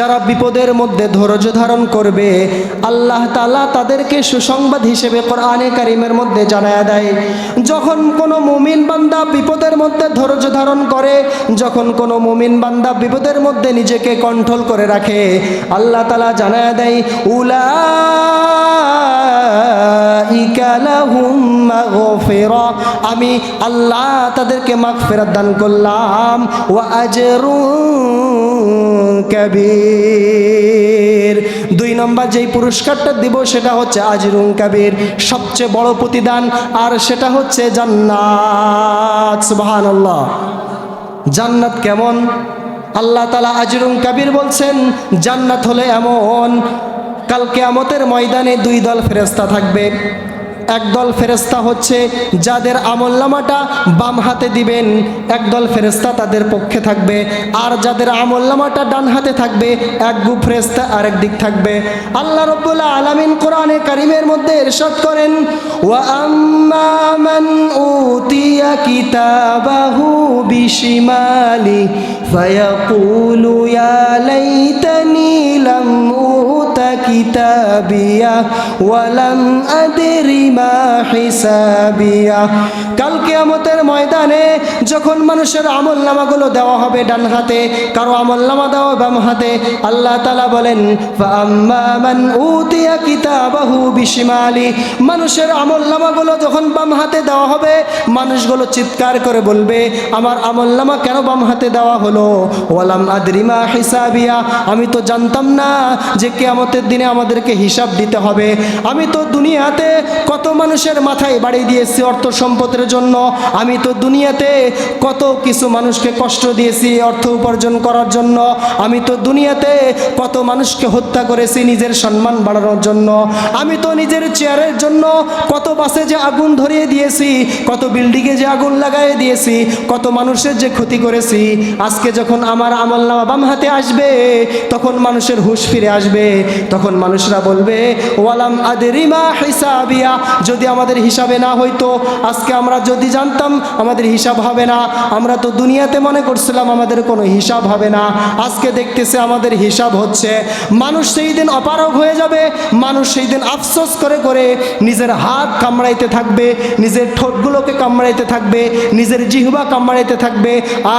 যারা বিপদের মধ্যে ধৈর্য ধারণ করবে, আল্লাহ তালা তাদেরকে সুসংবাদ হিসেবে কোরআনে কারিমের মধ্যে জানায়া দেয়। যখন কোনো মুমিন বান্দা বিপদের মধ্যে ধৈর্য ধারণ করে, যখন কোনো মুমিন বান্দা বিপদের মধ্যে নিজেকে কন্ট্রোল করে রাখে, আল্লাহ তালা জানায়া দেয় উলা আমি আল্লাহ তাদেরকে মাগ ফেরত দান করলাম। ও আজরু কবির। দুই নম্বর যেই পুরস্কারটা দিব সেটা হচ্ছে আজরুং কবির। সবচেয়ে বড় প্রতিদান আর সেটা হচ্ছে জান্নাত। সুবহানাল্লাহ। জান্নাত কেমন? আল্লাহ তালা আজরুং কাবির বলছেন, জান্নাত হলে এমন কাল কেয়ামতের ময়দানে দুই দল ফেরেস্তা থাকবে। একদল ফেরেস্তা হচ্ছে যাদের আমল্লামাটা বাম হাতে দিবেন একদল ফেরেস্তা তাদের পক্ষে থাকবে। আর যাদের আমল্লামাটা ডান হাতে থাকবে, এক গু ফেরেস্তা আরেক দিক থাকবে। আল্লাহ রব্বুল্লাহ আলামিন কোরআনে কারিমের মধ্যে এরশাদ করেন, ওয়া আম্মা মান উতিয়া কিতাবাহু বিশিমালি, ফায়াকুলু ইয়া লাইতানি লাম কাল ময়দানে যখন মানুষের আমল নামাগুলো দেওয়া হবে ডান হাতে, কারও আমল নামা দেওয়া বাম হাতে, আল্লাহ তালা বলেন উতিয়া কিতাবাহু বিশিমালি। মানুষের আমল নামাগুলো যখন বাম হাতে দেওয়া হবে, মানুষগুলো চিৎকার করে বলবে, আমার আমল নামা কেন বাম হাতে দেওয়া হলো? ওয়ালাম আদরিমা হিসাবিয়া। আমি তো জানতাম না যে কেয়ামতের দিনে আমাদেরকে হিসাব দিতে হবে। আমি তো দুনিয়াতে কত মানুষের মাথায় বাড়ি দিয়েছি অর্থ সম্পদের জন্য। আমি তো দুনিয়াতে কত কিছু মানুষকে কষ্ট দিয়েছি অর্থ উপার্জন করার জন্য। আমি তো দুনিয়াতে কত মানুষকে হত্যা করেছি নিজের সম্মান বাড়ানোর জন্য। আমি তো নিজের চেয়ারের জন্য কত বাসে যে আগুন ধরিয়ে দিয়েছি, কত বিল্ডিংয়ে যে আগুন লাগাই দিয়েছি, কত মানুষের যে ক্ষতি করেছি, আজকে যখন আমার আমল নামা বাম হাতে আসবে, তখন মানুষের হুশ ফিরে আসবে। তখন মানুষরা বলবে, ওয়ালাম আদেরিমা হিসাবিয়া। যদি আমাদের হিসাবে না হইতো, আজকে আমরা যদি জানতাম, আমাদের হিসাব হবে না। আমরা তো দুনিয়াতে মনে করছিলাম, আমাদের কোনো হিসাব হবে না। আজকে দেখতেছে আমাদের হিসাব হচ্ছে, মানুষ সেই দিন অপারগ হয়ে যাবে, মানুষ সেই দিন আফসোস করে করে নিজের হাত কামড়াইতে থাকবে, নিজের ঠোঁটগুলোকে কামড়াইতে থাকবে, নিজের জিহবা কামড়াইতে থাকবে,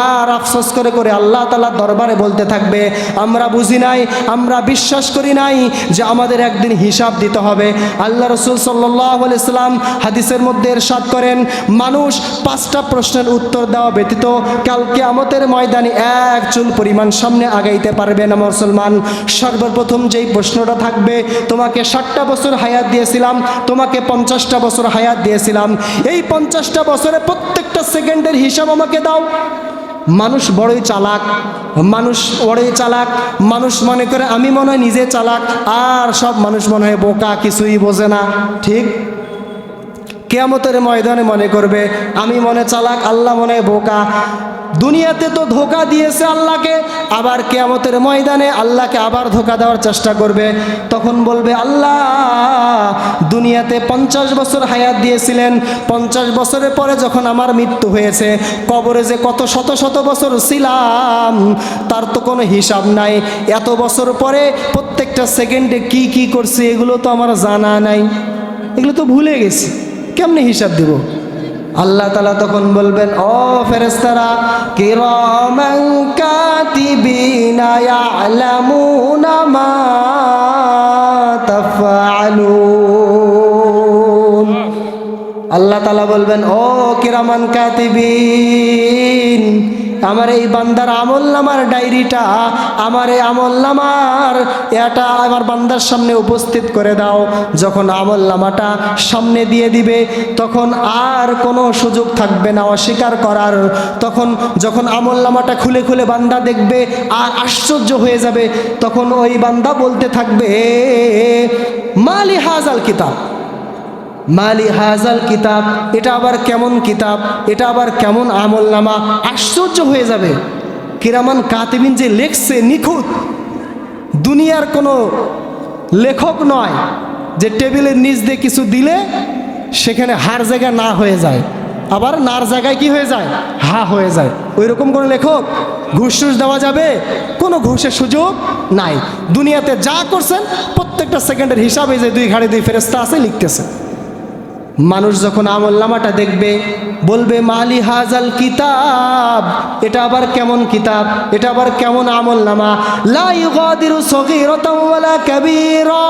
আর আফসোস করে করে আল্লাহ তালা দরবারে বলতে থাকবে, আমরা বুঝি নাই, আমরা বিশ্বাস করি নাই যে আমাদের একদিন হিসাব দিতে হবে। আল্লাহ রসুল সাল্লাহ ইসলাম হাদিসের মধ্যে এরশাদ করেন, মানুষ পাঁচটা প্রশ্নের উত্তর দেওয়া ব্যতীত কালকে আমতের ময়দানে এক চুল পরিমাণ সামনে আগাইতে পারবে না মুসলমান। সর্বপ্রথম যেই প্রশ্নটা থাকবে, তোমাকে ষাটটা বছর হায়াত দিয়েছিলাম, তোমাকে পঞ্চাশটা বছর হায়াত দিয়েছিলাম। এই পঞ্চাশটা বছরে প্রত্যেকটা সেকেন্ডের হিসাব আমাকে দাও। মানুষ বড়ই চালাক, মানুষ বড়ই চালাক, মানুষ মনে করে আমি মনে হয় নিজে চালাক, আর সব মানুষ মনে হয় বোকা, কিছুই বোঝে না, ঠিক? কেয়ামতের ময়দানে মনে করবে, আমি মনে চালাক, আল্লাহ মনে বোকা। দুনিয়াতে তো ধোকা দিয়েছে আল্লাহকে, আবার কেয়ামতের ময়দানে আল্লাহকে আবার ধোকা দেওয়ার চেষ্টা করবে। তখন বলবে, আল্লাহ, দুনিয়াতে পঞ্চাশ বছর হায়াত দিয়েছিলেন। পঞ্চাশ বছরের পরে যখন আমার মৃত্যু হয়েছে, কবরে যে কত শত শত বছর ছিলাম, তার তো কোনো হিসাব নাই। এত বছর পরে প্রত্যেকটা সেকেন্ডে কি কি করছি, এগুলো তো আমার জানা নাই। এগুলো তো ভুলে গেছি। কেমনে হিসাব দিব? আল্লাহ তালা তখন বলবেন, ও ফেরেস্তারা তাফআলুন। আল্লাহ তালা বলবেন, ও কিরামান কাতিবিন আমার এই বান্দার আমল নামার ডায়েরিটা, আমার এই আমল নামার এটা আমার বান্দার সামনে উপস্থিত করে দাও। যখন আমল নামাটা সামনে দিয়ে দিবে, তখন আর কোনো সুযোগ থাকবে না অস্বীকার করার। তখন যখন আমল নামাটা খুলে খুলে বান্দা দেখবে, আর আশ্চর্য হয়ে যাবে। তখন ওই বান্দা বলতে থাকবে, মালি হাজাল কিতাব। মালি হাজাল কিতাব, এটা আবার কেমন কিতাব, এটা আবার কেমন আমল নামা আশ্চর্য হয়ে যাবে। কিরামান কাতিবিন যে লেখছে নিখুঁত, দুনিয়ার কোনো লেখক নয় যে টেবিলের নিচ দিয়ে কিছু দিলে সেখানে হার জায়গা না হয়ে যায়। আবার নার জায়গায় কি হয়ে যায়? হা হয়ে যায়। ওই রকম কোনো লেখক ঘুষ টুস দেওয়া যাবে? কোনো ঘুষের সুযোগ নাই। দুনিয়াতে যা করছেন, প্রত্যেকটা সেকেন্ডের হিসাবে যে দুই ঘাড়ে দুই ফেরেস্তা আছে লিখতেছে। মানুষ যখন আমল্লামাটা দেখবে, বলবে, মালি হাজাল কিতাব। এটা আবার কেমন কিতাব? এটা আবার কেমন আমল্লামা লা ইউগাদিরু সগীরাতাও ওয়ালা কাবীরা।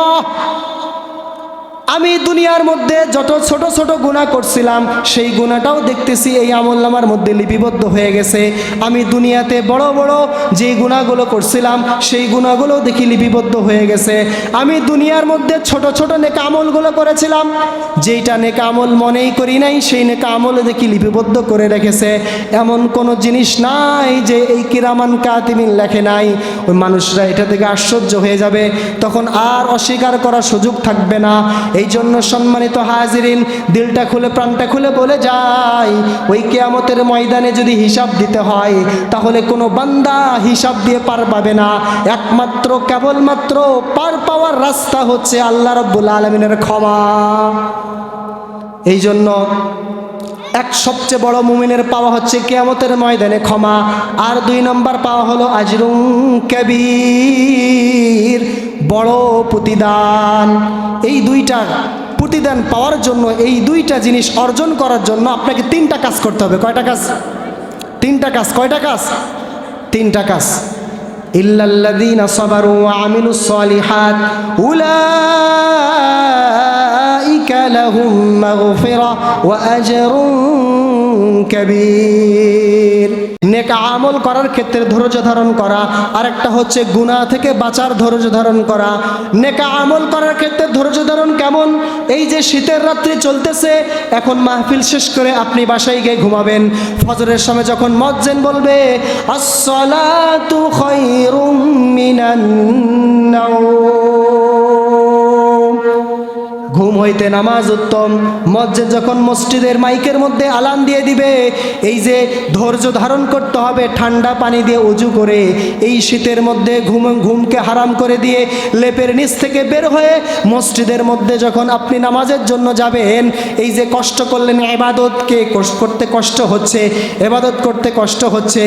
আমি দুনিয়ার মধ্যে যত ছোট ছোট গুণা করছিলাম, সেই গুণাটাও দেখতেছি এই আমলনামার মধ্যে লিপিবদ্ধ হয়ে গেছে। আমি দুনিয়াতে বড় বড় যে গুণাগুলো করছিলাম, সেই গুণাগুলো দেখি লিপিবদ্ধ হয়ে গেছে। আমি দুনিয়ার মধ্যে ছোট ছোট নেকা আমলগুলো করেছিলাম, যেইটা নেকা আমল মনেই করি নাই, সেই নেকা আমল দেখি লিপিবদ্ধ করে রেখেছে। এমন কোনো জিনিস নাই যে এই কিরামান কাতিমিন লেখে নাই। ওই মানুষরা এটা থেকে আশ্চর্য হয়ে যাবে। তখন আর অস্বীকার করার সুযোগ থাকবে না। এই জন্য সম্মানিত হাজিরিন, দিলটা খুলে, প্রাণটা খুলে বলে যায় ওই কেয়ামতের ময়দানে যদি হিসাব দিতে হয়, তাহলে কোনো বান্দা হিসাব দিয়ে পার পাবে না। একমাত্র, কেবলমাত্র পার পাওয়ার রাস্তা হচ্ছে আল্লাহ রব্বুল আলমিনের ক্ষমা। এই জন্য এক সবচেয়ে বড় মুমিনের পাওয়া হচ্ছে কেয়ামতের ময়দানে ক্ষমা। আর দুই নম্বর পাওয়া হলো আজরুং কবির। বড় প্রতিদান। এই দুইটা প্রতিদান পাওয়ার জন্য, এই দুইটা জিনিস অর্জন করার জন্য আপনাকে তিনটা কাজ করতে হবে। কয়টা কাজ? তিনটা কাজ। কয়টা কাজ? তিনটা কাজ। ইল্লাল্লাযীনা সাবারু ওয়া আমিলুস সালিহাত, উলাইকা লাহুম মাগফিরা ওয়া আজরুন কাবীর। নেক আমল করার ক্ষেত্রে ধৈর্য ধারণ করা। আরেকটা হচ্ছে গুনাহ থেকে বাঁচার ধৈর্য ধারণ করা। নেকা আমল করার ক্ষেত্রে ধৈর্য ধারণ কেমন? এই যে শীতের রাত্রি চলতেছে, এখন মাহফিল শেষ করে আপনি বাসায় গিয়ে ঘুমাবেন। ফজরের সময় যখন মজ্জেন বলবে, আসসালাতু খায়রুম মিনান নাওম। ঘুম হইতে নামাজ উত্তম। মসজিদ যখন মসজিদের মাইকের মধ্যে আলান দিয়ে দিবে, এই যে ধৈর্য ধারণ করতে হবে, ঠান্ডা পানি দিয়ে উজু করে, এই শীতের মধ্যে ঘুম, ঘুমকে হারাম করে দিয়ে লেপের নিচ থেকে বের হয়ে মসজিদের মধ্যে যখন আপনি নামাজের জন্য যাবেন, এই যে কষ্ট করলেন এবাদতকে করতে কষ্ট হচ্ছে এবাদত করতে কষ্ট হচ্ছে,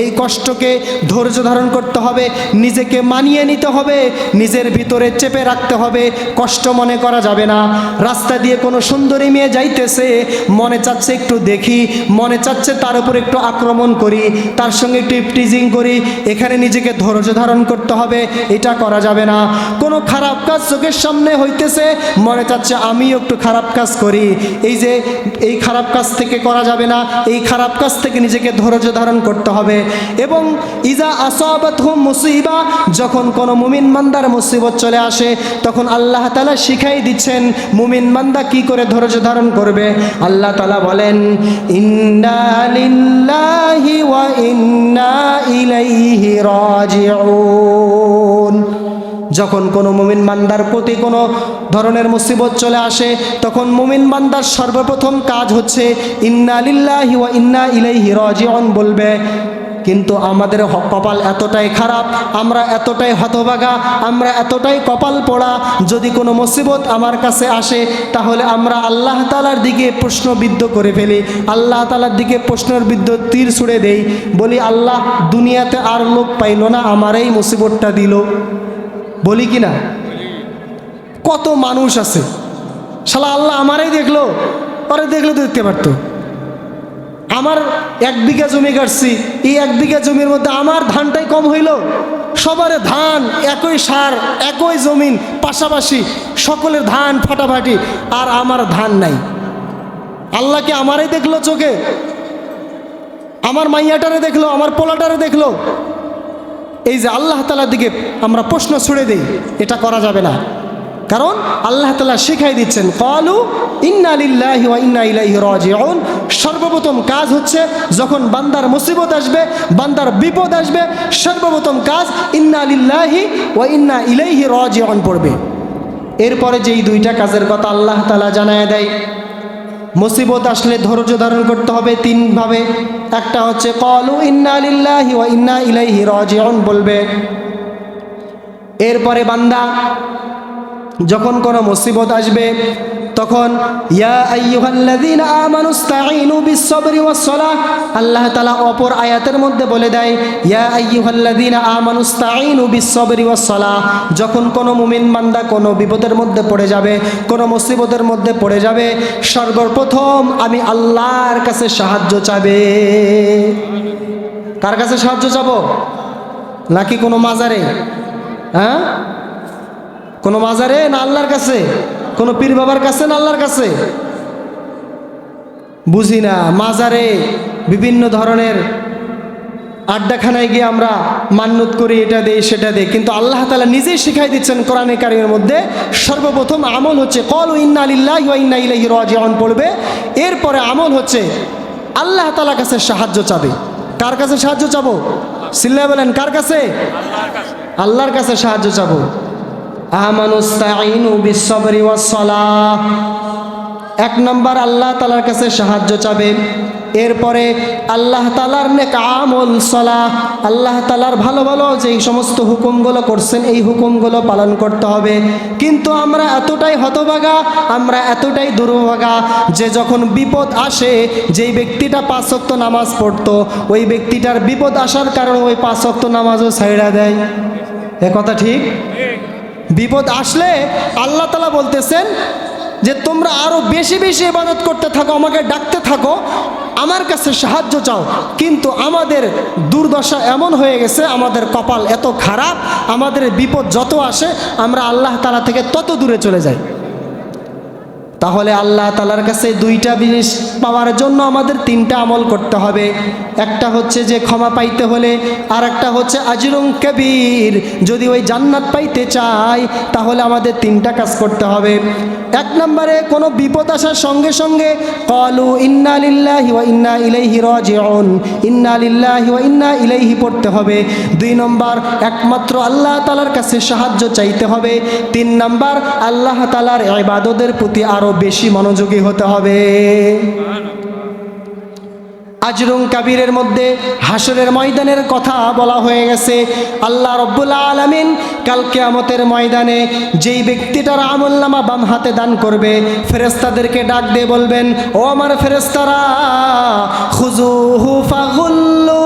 এই কষ্টকে ধৈর্য ধারণ করতে হবে, নিজেকে মানিয়ে নিতে হবে, নিজের ভিতরে চেপে রাখতে হবে, কষ্ট মনে করা যাবে না। রাস্তা দিয়ে কোনো সুন্দরী মেয়ে যাইতেছে, মনে চাচ্ছে একটু দেখি, মনে চাচ্ছে তার উপর একটু আক্রমণ করি, তার সঙ্গে একটু টিজিং করি, এখানে নিজেকে ধৈর্য ধারণ করতে হবে, এটা করা যাবে না। কোনো খারাপ কাজ চোখের সামনে হইতেছে, মনে চাচ্ছে আমিও একটু খারাপ কাজ করি। এই যে, এই খারাপ কাজ থেকে করা যাবে না, এই খারাপ কাজ থেকে নিজেকে ধৈর্য ধারণ করতে হবে। এবং ইজা আসাবাত হুম মুসিবা, যখন কোনো মুমিন মান্দার মুসিবত চলে আসে, তখন আল্লাহ তালা শিখাই দিচ্ছেন মুমিন মান্দা কি করে ধৈর্য ধারণ করবে? আল্লাহ তালা বলেন যখন কোনো মুমিন মান্দার প্রতি কোনো ধরনের মুসিবত চলে আসে, তখন মুমিন মান্দার সর্বপ্রথম কাজ হচ্ছে, ইন্না লিল্লাহি ওয়া ইন্না ইলাইহি রাজিউন বলবে কিন্তু আমাদের কপাল এতটাই খারাপ, আমরা এতটাই হতভাগা, আমরা এতটাই কপাল পোড়া, যদি কোনো মুসিবত আমার কাছে আসে, তাহলে আমরা আল্লাহ তালার দিকে প্রশ্নবিদ্ধ করে ফেলি। আল্লাহ তালার দিকে প্রশ্নের বিদ্ধ তীর ছুড়ে দেই, বলি, আল্লাহ, দুনিয়াতে আর লোক পাইল না, আমার এই মুসিবতটা দিল। বলি কি না? কত মানুষ আছে। শালা, আল্লাহ আমারই দেখল পরে দেখলে দেখতে পারতো। আমার এক বিঘা জমি কাটছি, এই এক বিঘা জমির মধ্যে আমার ধানটাই কম হইল। সবার ধান, একই সার, একই জমিন, পাশাপাশি সকলের ধান ফাটাফাটি, আর আমার ধান নাই। আল্লাহকে আমারই দেখল চোখে, আমার মাইয়াটারে দেখল, আমার পোলাটারে দেখল। এই যে আল্লাহ তালার দিকে আমরা প্রশ্ন ছুড়ে দিই, এটা করা যাবে না। কারণ আল্লাহ তালা শিখাই দিচ্ছেন, কলু ইন্না লিল্লাহি ওয়া ইন্না ইলাইহি রাজিউন। সর্বপ্রথম কাজ হচ্ছে যখন বান্দার মুসিবত আসবে, বান্দার বিপদ আসবে, সর্বপ্রথম কাজ ইন্না লিল্লাহি ওয়া ইন্না ইলাইহি রাজিউন পড়বে। এরপরে যেই দুইটা কাজের কথা আল্লাহ তালা জানায় দেয়, মুসিবত আসলে ধৈর্য ধারণ করতে হবে তিনভাবে। একটা হচ্ছে, কলু ইন্না লিল্লাহি ওয়া ইন্না ইলাইহি রাজিউন বলবে। এরপরে বান্দা যখন কোনো মুসিবত আসবে, তখন আল্লাহ তাআলা অপর আয়াতের মধ্যে বলে দেয় যখন কোনো মুমিন মান্দা কোনো বিপদের মধ্যে পড়ে যাবে, কোনো মুসিবতের মধ্যে পড়ে যাবে, সর্বপ্রথম আমি আল্লাহর কাছে সাহায্য চাবে। কার কাছে সাহায্য চাবো? নাকি কোনো মাজারে? হ্যাঁ? কোনো মাজারে না আল্লাহর কাছে? কোনো পীর বাবার কাছে না আল্লাহর কাছে? বুঝি না, মাজারে বিভিন্ন ধরনের আড্ডাখানায় গিয়ে আমরা মান্যত করি, এটা দেই, সেটা দেই। কিন্তু আল্লাহ তালা নিজেই শিখাই দিচ্ছেন কোরআনে কারিমের মধ্যে, সর্বপ্রথম আমল হচ্ছে, কল ইন্না আলিল্লাহ ইন্না ইলাইহি রাজিউন পড়বে। এরপরে আমল হচ্ছে, আল্লাহ তালা কাছে সাহায্য চাবে। কার কাছে সাহায্য চাবো? সিল্লা বলেন, কার কাছে। আল্লাহর কাছে সাহায্য চাবো। আমানুস্তাইনু বিশ্বরি ওয়াসসালাহ। এক নম্বর আল্লাহ তালার কাছে সাহায্য চাবে। এরপরে আল্লাহ তালার নেক আমল সলা আল্লাহ তালার ভালো ভালো যেই সমস্ত হুকুমগুলো করছেন, এই হুকুমগুলো পালন করতে হবে। কিন্তু আমরা এতটাই হতভাগা, আমরা এতটাই দুর্ভাগা যে যখন বিপদ আসে, যেই ব্যক্তিটা পাঁচক্ত নামাজ পড়তো, ওই ব্যক্তিটার বিপদ আসার কারণে ওই পাঁচক্ত নামাজও ছাইড়া দেয়। এ কথা ঠিক? বিপদ আসলে আল্লাহ তালা বলতেছেন যে তোমরা আরও বেশি বেশি ইবাদত করতে থাকো, আমাকে ডাকতে থাকো, আমার কাছে সাহায্য চাও। কিন্তু আমাদের দুর্দশা এমন হয়ে গেছে, আমাদের কপাল এত খারাপ, আমাদের বিপদ যত আসে, আমরা আল্লাহ তালা থেকে তত দূরে চলে যাই। তাহলে আল্লাহ তালার কাছে দুইটা জিনিস পাওয়ার জন্য আমাদের তিনটা আমল করতে হবে। একটা হচ্ছে যে ক্ষমা পাইতে হলে আর একটা হচ্ছে আজিরুং কবির। যদি ওই জান্নাত পাইতে চাই তাহলে আমাদের তিনটা কাজ করতে হবে। এক নম্বরে কোনো বিপদ আসার সঙ্গে সঙ্গে কলু ইন্না লিল্লাহি ওয়া ইন্না ইলাইহি রাজিউন। ইন্না লিল্লাহি ইন্না ইলাইহি পড়তে হবে। দুই নম্বর, একমাত্র আল্লাহ তালার কাছে সাহায্য চাইতে হবে। তিন নম্বর, আল্লাহ তালার ইবাদতের প্রতি আরও বেশি মনোযোগী হতে হবে। আজরুং কাবিরের মধ্যে হাসরের ময়দানের কথা বলা হয়ে গেছে। আল্লাহ রব্বুল আলমিন কাল কেয়ামতের ময়দানে যেই ব্যক্তিটার আমলনামা বাম হাতে দান করবে ফেরেস্তাদেরকে ডাক দিয়ে বলবেন, ও আমার ফেরেস্তারা খুজুহু ফাগুল্লু।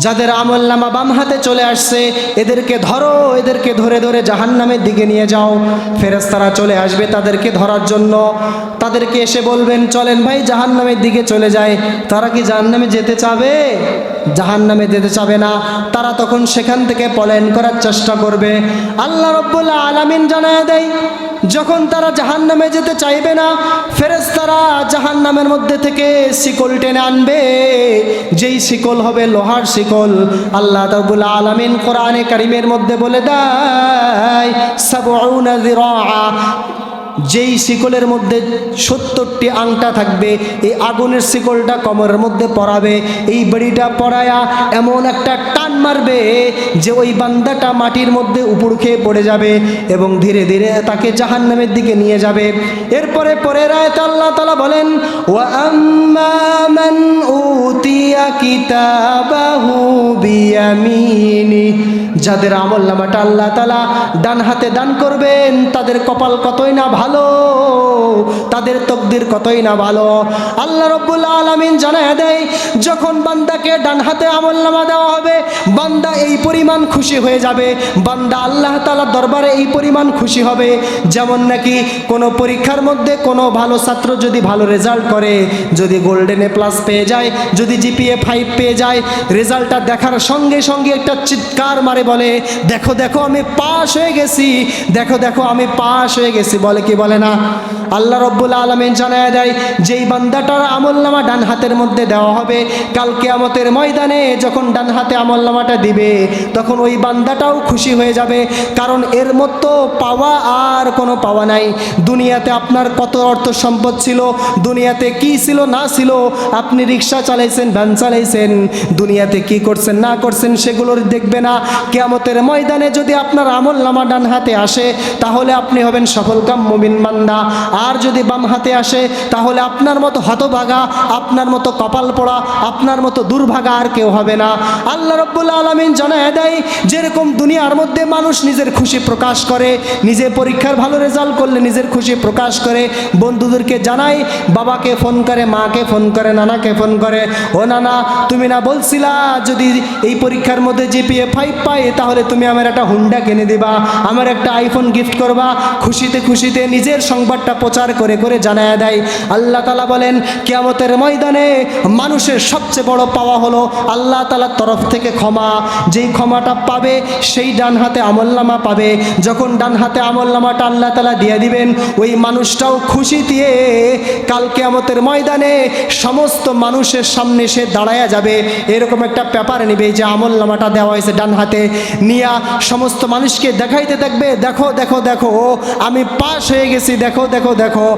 যাদের আমল নামা বাম হাতে চলে আসছে, এদেরকে ধরো, এদেরকে ধরে ধরে জাহান্নামের দিকে নিয়ে যাও। ফেরেস্তারা চলে আসবে তাদেরকে ধরার জন্য। তাদেরকে এসে বলবেন, চলেন ভাই, জাহান্নামের দিকে চলে যায় তারা কি জাহান্নামে যেতে চাবে? জাহান্নামে যেতে চাবে না। তারা তখন সেখান থেকে পলায়ন করার চেষ্টা করবে। আল্লাহ রব্বুল্লাহ আলামিন জানায় দেয় যখন তারা জাহান নামে যেতে চাইবে না ফেরেস্তারা জাহান নামের মধ্যে থেকে শিকল টেনে আনবে। যেই শিকল হবে লোহার শিকল। আল্লাহ তাবুল আলমিন কোরআনে কারিমের মধ্যে বলে দেয় যেই শিকলের মধ্যে সত্তরটি আংটা থাকবে, এই আগুনের শিকলটা কমরের মধ্যে পরাবে এই বাড়িটা পরায়া এমন একটা টান মারবে যে ওই বান্দাটা মাটির মধ্যে উপর খেয়ে পড়ে যাবে এবং ধীরে ধীরে তাকে জাহান নামের দিকে নিয়ে যাবে। এরপরে পরে রায় আল্লাহ তালা বলেন ও উতিয়া যাদের আমল নামাটা আল্লাহ তালা ডান হাতে দান করবেন, তাদের কপাল কতই না ভালো, তাদের তকদির কতই না ভালো। আল্লাহ রব্বুল আলমিন জানায় দেয়, যখন বান্দাকে ডান হাতে আমল নামা দেওয়া হবে, বান্দা এই পরিমাণ খুশি হয়ে যাবে। বান্দা আল্লাহ তালার দরবারে এই পরিমাণ খুশি হবে। যেমন নাকি কোনো পরীক্ষার মধ্যে কোনো ভালো ছাত্র যদি ভালো রেজাল্ট করে, যদি গোল্ডেনে প্লাস পেয়ে যায়, যদি জিপিএ ফাইভ পেয়ে যায়, রেজাল্টটা দেখার সঙ্গে সঙ্গে একটা চিৎকার মারে বলে, দেখো দেখো, আমি পাশ হয়ে গেছি। দেখো দেখো, আমি পাশ হয়ে গেছি। বলে কি বলে না? আল্লাহ রব্বুল আলমিন জানায় দেয়, যেই বান্দাটার আমল নামা ডান হাতের মধ্যে দেওয়া হবে কালকে আমতের ময়দানে যখন ডান হাতে আমল নামাটা দিবে, তখন ওই বান্দাটাও খুশি হয়ে যাবে, কারণ এর মতো পাওয়া আর কোনো পাওয়া নাই। দুনিয়াতে আপনার কত অর্থ সম্পদ ছিল, দুনিয়াতে কি ছিল, না ছিল, আপনি রিক্সা চালাইছেন, ভ্যান চালাইছেন, দুনিয়াতে কি করছেন, না করছেন সেগুলোর দেখবে না। কেয়ামতের ময়দানে যদি আপনার আমল নামা ডান হাতে আসে, তাহলে আপনি হবেন সফলকাম মুমিন বান্দা। আর যদি বাম হাতে আসে, তাহলে আপনার মতো হতভাগা, আপনার মতো কপাল পড়া, আপনার মতো দুর্ভাগা আর কেউ হবে না। আল্লাহ রব্বুল আলমিন জানায় দেয়, যেরকম দুনিয়ার মধ্যে মানুষ নিজের খুশি প্রকাশ করে, নিজে পরীক্ষার ভালো রেজাল্ট করলে নিজের খুশি প্রকাশ করে, বন্ধুদেরকে জানায়, বাবাকে ফোন করে, মাকে ফোন করে, নানাকে ফোন করে, ও নানা, তুমি না বলছিলা যদি এই পরীক্ষার মধ্যে জিপিএ ফাইভ পাই তাহলে তুমি আমার একটা হুন্ডা কিনে দিবা, আমার একটা আইফোন গিফট করবা, খুশিতে খুশিতে নিজের সংবাদটা প্রচার করে করে জানায় দেয়। আল্লাহ তালা বলেন, কেয়ামতের ময়দানে মানুষের সবচেয়ে বড় পাওয়া হলো আল্লাহ তালার তরফ থেকে ক্ষমা। যেই ক্ষমাটা পাবে, সেই ডান হাতে আমলনামা পাবে। যখন ডান হাতে আমলনামাটা আল্লাহ তালা দিয়ে দিবেন, ওই মানুষটাও খুশি দিয়ে কাল কেয়ামতের ময়দানে সমস্ত মানুষের সামনে সে দাঁড়ায়া যাবে। এরকম একটা পেপার নেবে যে আমল নামাটা দেওয়া হয়েছে ডান হাতে। নিয়া সমস্ত মানুষকে দেখাইতে দেখবে দেখো দেখো দেখো আমি পাশ হয়ে গেছি, দেখো দেখো দেখো,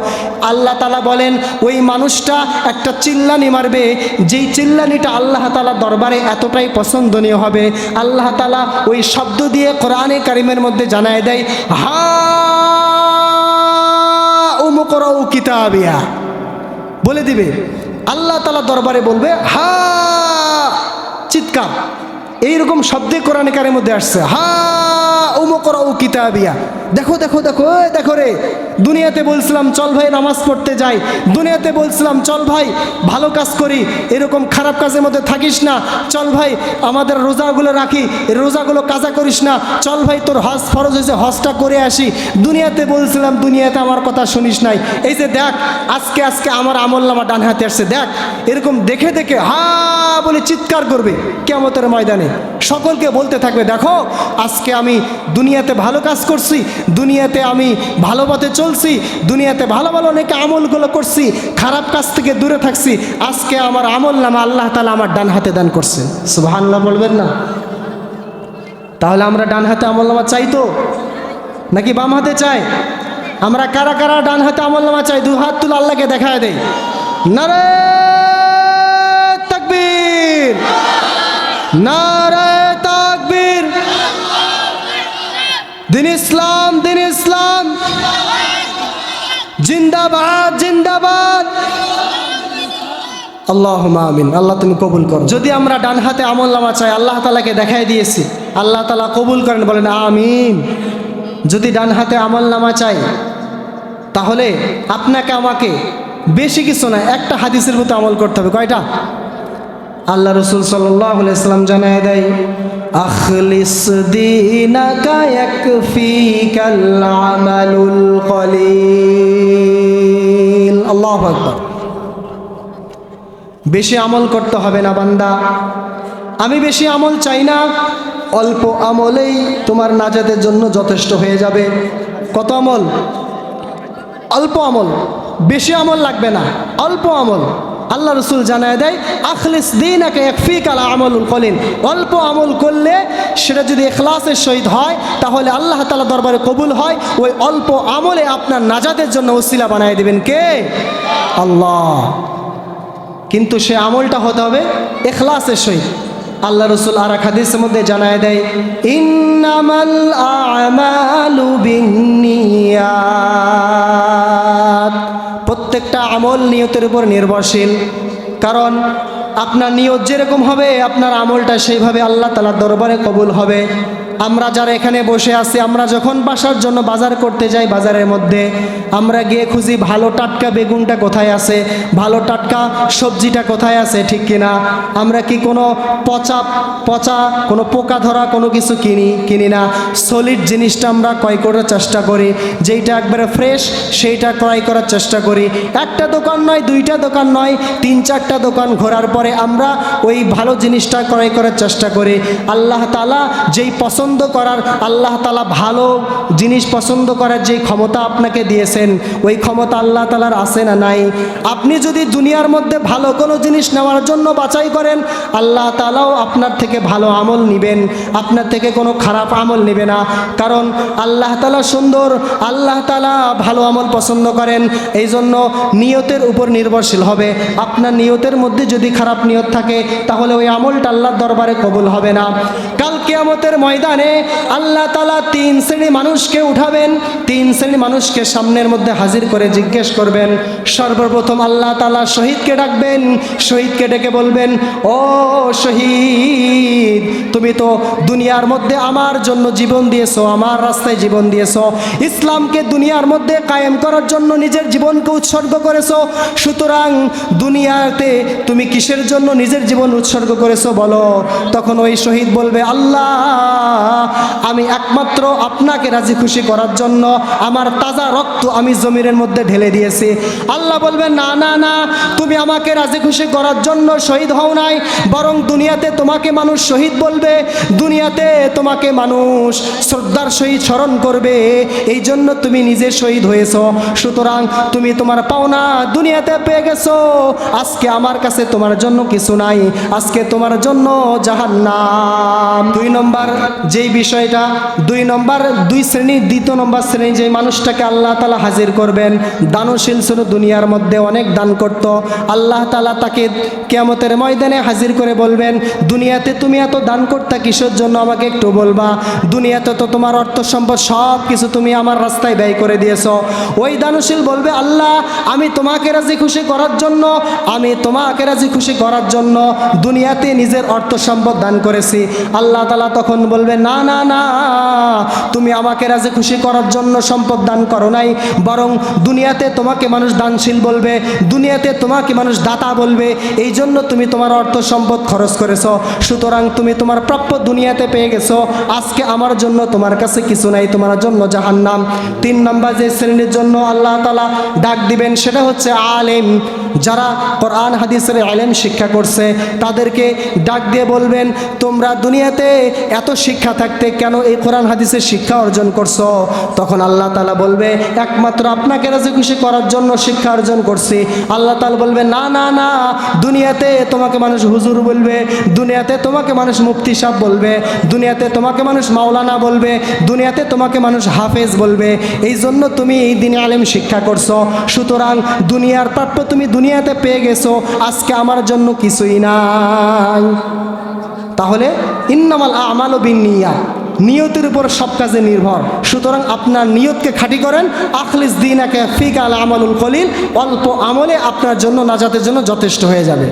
আল্লাহ তালা বলেন, ওই মানুষটা একটা চিল্লানি মারবে। যেই চিল্লানিটা আল্লাহ তালা দরবারে এতটাই পছন্দনীয় হবে, আল্লাহ তালা ওই শব্দ দিয়ে কোরআনে কারিমের মধ্যে জানায় দেয়, হা উমকরাউ কিতাবিয়া। বলে দিবে। আল্লাহ তালা দরবারে বলবে, হা চিৎকার। এইরকম শব্দে কোরআন কারের মধ্যে আসছে, হা উমকরাউ কিতাবিয়া। দেখো দেখো দেখো দেখো রে। দুনিয়াতে বলছিলাম, চল ভাই, নামাজ পড়তে যাই। দুনিয়াতে বলছিলাম, চল ভাই, ভালো কাজ করি। এরকম খারাপ কাজের মধ্যে থাকিস না। চল ভাই, আমাদের রোজাগুলো রাখি। রোজাগুলো কাজা করিস না। চল ভাই, তোর হজ ফরজ হয়েছে, হজটা করে আসি। দুনিয়াতে বলছিলাম, দুনিয়াতে আমার কথা শুনিস নাই। এই যে দেখ, আজকে আজকে আমার আমল নামা ডান হাতে আসছে। দেখ, এরকম দেখে দেখে, হা বলে চিৎকার করবে কেমতের ময়দানে। সকলকে বলতে থাকবে, দেখো, আজকে আমি দুনিয়াতে ভালো কাজ করছি, দুনিয়াতে আমি ভালো পথে চলছি, দুনিয়াতে ভালো ভালো অনেক আমলগুলো করছি, খারাপ কাজ থেকে দূরে থাকছি, আজকে আমার আমল নামা আল্লাহ তালা আমার ডান হাতে দান করছে। সুবহানাল্লাহ বলবেন না? তাহলে আমরা ডান হাতে আমল নামা চাই তো? নাকি বাম হাতে চাই? আমরা কারা কারা ডান হাতে আমল নামা চাই? দু হাত তুলে আল্লাহকে দেখায় দেয় নারে তাকবীর। নারে তাকবীর দিন ইসলাম, দিন ইসলাম। জিন্দাবাদ জিন্দাবাদ। আল্লাহ আমিন। আল্লাহ তুমি কবুল করো। যদি আমরা ডান হাতে আমল নামা চাই, আল্লাহ তালাকে দেখাই দিয়েছি। আল্লাহ তালা কবুল করেন, বলেন আমিন। যদি ডান হাতে আমল নামা চাই, তাহলে আপনাকে, আমাকে বেশি কিছু না, একটা হাদিসের মতো আমল করতে হবে। কয়টা? আল্লাহ রসুল সাল্লাম জানায় দেয়, আখলিস দীনাকা বেশি আমল করতে হবে না বান্দা। আমি বেশি আমল চাই না, অল্প আমলেই তোমার নাজাতের জন্য যথেষ্ট হয়ে যাবে। কত আমল? অল্প আমল। বেশি আমল লাগবে না, অল্প আমল। আল্লাহ রসুল জানায় দেয়, আখলিস দিন একে একফিক আলা আমলুল কলিন অল্প আমল করলে সেটা যদি এখলাসের সহিত হয়, তাহলে আল্লাহ তালা দরবারে কবুল হয়। ওই অল্প আমলে আপনার নাজাদের জন্য ওসিলা বানায় দেবেন কে? আল্লাহ। কিন্তু সে আমলটা হতে হবে এখলাসের সহিত। আল্লাহ রসুল আর এক হাদিসের মধ্যে জানায় দেয়, ইন্নামাল আমালু বিন্নিয়াত। প্রত্যেকটা আমল নিয়তের উপর নির্ভরশীল। কারণ আপনার নিয়ত যেরকম হবে, আপনার আমলটা সেইভাবে আল্লাহ তালার দরবারে কবুল হবে। আমরা যারা এখানে বসে আছি, আমরা যখন বাসার জন্য বাজার করতে যাই বাজারের মধ্যে, আমরা গিয়ে খুঁজি ভালো টাটকা বেগুনটা কোথায় আছে, ভালো টাটকা সবজিটা কোথায় আছে, ঠিক কিনা? আমরা কি কোনো পচা পচা, কোনো পোকা ধরা কোনো কিছু কিনি কিনি না। সলিড জিনিসটা আমরা ক্রয় করার চেষ্টা করি, যেইটা একবারে ফ্রেশ সেইটা ক্রয় করার চেষ্টা করি। একটা দোকান নয়, দুইটা দোকান নয়, তিন চারটা দোকান ঘোরার পরে আমরা ওই ভালো জিনিসটা ক্রয় করার চেষ্টা করি। আল্লাহ তালা যেই পছন্দ পছন্দ করার আল্লাহ তালা ভালো জিনিস পছন্দ করার যে ক্ষমতা আপনাকে দিয়েছেন, ওই ক্ষমতা আল্লাহ তালার আছে না নাই? আপনি যদি দুনিয়ার মধ্যে ভালো কোনো জিনিস নেওয়ার জন্য বাছাই করেন, আল্লাহ তালাও আপনার থেকে ভালো আমল নেবেন, আপনার থেকে কোনো খারাপ আমল নেবে না। কারণ আল্লাহ তালা সুন্দর, আল্লাহ তালা ভালো আমল পছন্দ করেন এই জন্য নিয়তের উপর নির্ভরশীল হবে। আপনার নিয়তের মধ্যে যদি খারাপ নিয়ত থাকে, তাহলে ওই আমলটা আল্লাহর দরবারে কবুল হবে না। কাল কেয়ামতের ময়দানে আল্লাহ তালা তিন শ্রেণি মানুষকে উঠাবেন। তিন শ্রেণি মানুষকে সামনের মধ্যে হাজির করে জিজ্ঞেস করবেন। সর্বপ্রথম আল্লাহ তালা শহীদকে ডাকবেন। শহীদকে ডেকে বলবেন, ও শহীদ, তুমি তো দুনিয়ার মধ্যে আমার জন্য জীবন দিয়েছ, আমার রাস্তায় জীবন দিয়েছ। ইসলামকে দুনিয়ার মধ্যে কায়েম করার জন্য নিজের জীবনকে উৎসর্গ করেছ। সুতরাং দুনিয়াতে তুমি কিসের জন্য নিজের জীবন উৎসর্গ করেছ বলো? তখন ওই শহীদ বলবে, আল্লাহ আমি একমাত্র আপনাকে রাজি খুশি করার জন্য আমার তাজা রক্ত আমি জমিনের মধ্যে ঢেলে দিয়েছি। আল্লাহ বলবে, না না না, তুমি আমাকে রাজি খুশি করার জন্য শহীদ হও নাই, বরং দুনিয়াতে তোমাকে মানুষ শহীদ বলবে, দুনিয়াতে তোমাকে মানুষ শ্রদ্ধার সহিত স্মরণ করবে, এই জন্য তুমি নিজে শহীদ হয়েছ। সুতরাং তুমি তোমার পাওনা দুনিয়াতে পেয়ে গেছো। আজকে আমার কাছে তোমার জন্য কিছু নাই, আজকে তোমার জন্য জাহান্নাম। দুই নম্বর যেই বিষয়টা দুই নম্বর, দুই শ্রেণির দ্বিতীয় নম্বর শ্রেণি যে মানুষটাকে আল্লাহ তালা হাজির করবেন, দানশীল ছিল দুনিয়ার মধ্যে, অনেক দান করত। আল্লাহ তালা তাকে কেয়ামতের ময়দানে হাজির করে বলবেন, দুনিয়াতে তুমি এত দান করতা কিসের জন্য আমাকে একটু বলবা? দুনিয়াতে তো তোমার অর্থ সম্পদ সব কিছু তুমি আমার রাস্তায় ব্যয় করে দিয়েছ। ওই দানশীল বলবে, আল্লাহ, আমি তোমাকে রাজি খুশি করার জন্য, আমি তোমাকে রাজি খুশি করার জন্য দুনিয়াতে নিজের অর্থ সম্পদ দান করেছি। আল্লাহ তালা তখন বলবে না না না, তুমি আমাকে রাজে খুশি করার জন্য সম্পদ দান করো নাই, বরং দুনিয়াতে তোমাকে মানুষ দানশীল বলবে, দুনিয়াতে তোমাকে মানুষ দাতা বলবে এই জন্য তুমি তোমার অর্থ সম্পদ খরচ করেছ, সুতরাং তুমি তোমার প্রাপ্য দুনিয়াতে পেয়ে গেছো, আজকে আমার জন্য তোমার কাছে কিছু নাই, তোমার জন্য জাহান্নাম। তিন নম্বর যে শ্রেণির জন্য আল্লাহ তালা ডাক দিবেন, সেটা হচ্ছে আলেম। যারা কোরআন হাদিসের আলেম শিক্ষা করছে, তাদেরকে ডাক দিয়ে বলবেন, তোমরা দুনিয়াতে এত শিক্ষা থাকতে কেন এই কোরআন হাদিসের শিক্ষা অর্জন করছ? তখন আল্লাহ তালা বলবে, একমাত্র আপনাকে রাজি খুশি করার জন্য শিক্ষা অর্জন করছি। আল্লাহ তালা বলবে, না না না, দুনিয়াতে তোমাকে মানুষ হুজুর বলবে, দুনিয়াতে তোমাকে মানুষ মুফতি সাহ বলবে, দুনিয়াতে তোমাকে মানুষ মাওলানা বলবে, দুনিয়াতে তোমাকে মানুষ হাফেজ বলবে। এই জন্য তুমি এই দিনে আলেম শিক্ষা করছ। সুতরাং দুনিয়ার প্রাপ্য তুমি দুনিয়াতে পেয়ে গেছো, আজকে আমার জন্য কিছুই নাই। তাহলে ইন্নামাল আমাল বিন নিয়া নিয়তের উপর সব কাজে নির্ভর। সুতরাং আপনার নিয়তকে খাঁটি করেন, আখলিস দিন একে ফিক আল আমলুল কলিল, অল্প আমলে আপনার জন্য নাজাতের জন্য যথেষ্ট হয়ে যাবে।